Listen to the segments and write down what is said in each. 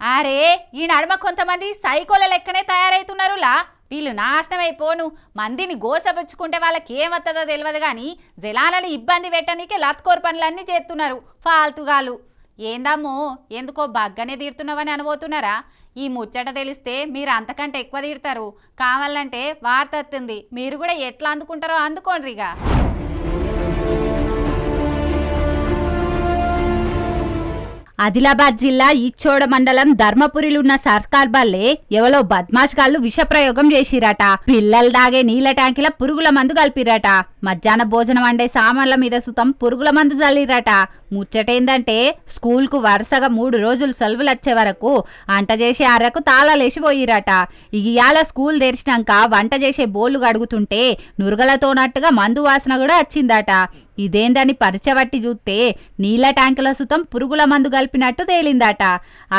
అరే ఈ నడుమ కొంతమంది సైకోల లెక్కనే తయారవుతున్నారులా వీళ్ళు నాశనం అయిపోను మందిని గోసపరుచుకుంటే వాళ్ళకి ఏమత్తదో తెలియదు కానీ జలాలను ఇబ్బంది పెట్టనీకే లత్కోర్ పనులన్నీ చేస్తున్నారు ఫాల్తుగాలు ఏందమ్మో ఎందుకో బగ్గనే తీరుతున్నావని అనుబోతున్నారా? ఈ ముచ్చట తెలిస్తే మీరు అంతకంటే ఎక్కువ తీరుతారు. కావాలంటే వార్త వస్తుంది. మీరు కూడా ఎట్లా అందుకుంటారో అందుకోండిగా ఆదిలాబాద్ జిల్లా ఇచ్చోడ మండలం ధర్మపురిలున్న సర్కార్ బల్లే ఎవలో బద్మాష్ గాళ్ళు విషప్రయోగం చేసిరట. పిల్లలు దాగే నీళ్ళ ట్యాంకిల పురుగుల మందు కలిపిరట. మధ్యాహ్న భోజనం వండే సామాన్ల మీద సుతం పురుగుల మందు చల్లిరట ముచ్చటేందంటే స్కూల్కు వరుసగా మూడు రోజులు సెలవులు వచ్చే వరకు వంట చేసే అరకు తాళాలేసి పోయిరట. ఇయాల స్కూల్ తెరిచినాక వంట చేసే బోళ్ళు గడుగుతుంటే నురగలతోనట్టుగా మందు వాసన కూడా వచ్చిందట. ఇదేందని పరిచవట్టి చూస్తే నీళ్ళ ట్యాంకుల సుతం పురుగుల మందు కలిపినట్టు తేలిందట.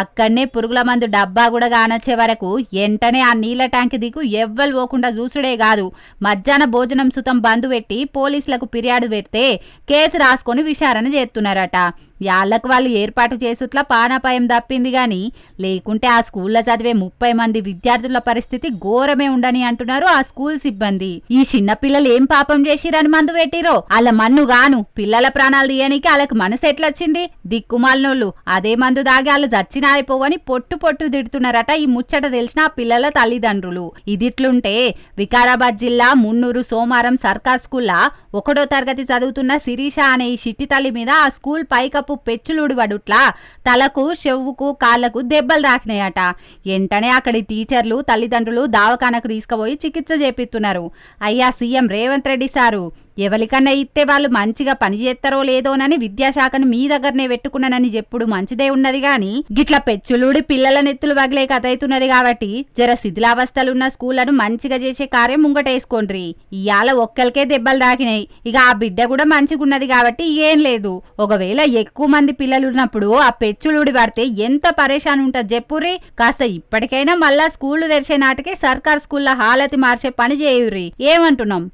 అక్కడనే పురుగుల మందు డబ్బా కూడా కానొచ్చే వరకు వెంటనే ఆ నీళ్ళ ట్యాంక్ దిగు ఎవ్వరు పోకుండా చూసుడే కాదు. మధ్యాహ్న భోజనం సుతం బంద్ పెట్టి పోలీసులకు ఫిర్యాదు పెడితే కేసు రాసుకొని విచారణ చేస్తున్నారట. యాళ్ళకు వాళ్ళు ఏర్పాటు చేసుట్లా పానాపాయం తప్పింది గాని లేకుంటే ఆ స్కూల్లో చదివే ముప్పై మంది విద్యార్థుల పరిస్థితి ఘోరమే ఉండని అంటున్నారు ఆ స్కూల్ సిబ్బంది. ఈ చిన్న పిల్లలు ఏం పాపం చేసిరని మందు పెట్టిరో? అలా మన్ను గాను పిల్లల ప్రాణాలు తీయనికి వాళ్ళకి మనసు ఎట్లొచ్చింది? దిక్కుమాలినోళ్ళు అదే మందు దాగి వాళ్ళు చచ్చినా అయిపోవని పొట్టు పొట్టు తిడుతున్నారట ఈ ముచ్చట తెలిసిన ఆ పిల్లల తల్లిదండ్రులు. ఇదిట్లుంటే వికారాబాద్ జిల్లా మున్నూరు సోమారం సర్కార్ స్కూల్లా ఒకటో తరగతి చదువుతున్న శిరీష అనే ఈ చిట్టి తల్లి మీద ఆ స్కూల్ పైకప్పు పెచ్చులుడు పడుట్లా తలకు చెవుకు కాళ్ళకు దెబ్బలు తాకినాయట. వెంటనే అక్కడి టీచర్లు తల్లిదండ్రులు దావఖానకు తీసుకుపోయి చికిత్స చేపిస్తున్నారు. అయ్యా సీఎం రేవంత్ రెడ్డి సారు. ఎవరికన్నా ఇస్తే వాళ్ళు మంచిగా పని చేస్తారో లేదోనని విద్యాశాఖను మీ దగ్గరనే పెట్టుకున్నానని చెప్పుడు మంచిదే ఉన్నది గాని గిట్లా పెచ్చులుడి పిల్లల నెత్తులు వగిలే కథ అవుతున్నది కాబట్టి జర శిథిలావస్థలున్న స్కూళ్ళను మంచిగా చేసే కార్యం ముంగటేసుకోండ్రి. ఇయాల ఒక్కరికే దెబ్బలు దాకినాయి ఇక ఆ బిడ్డ కూడా మంచిగున్నది కాబట్టి ఏం లేదు. ఒకవేళ ఎక్కువ మంది పిల్లలు ఉన్నప్పుడు ఆ పెచ్చులుడి పడితే ఎంత పరేషాన్ ఉంటుంది చెప్పుర్రి? కాస్త ఇప్పటికైనా మళ్ళా స్కూళ్ళు తెరిచే నాటికే సర్కార్ స్కూళ్ళ హాలతి మార్చే పని చేయుర్రి. ఏమంటున్నాం?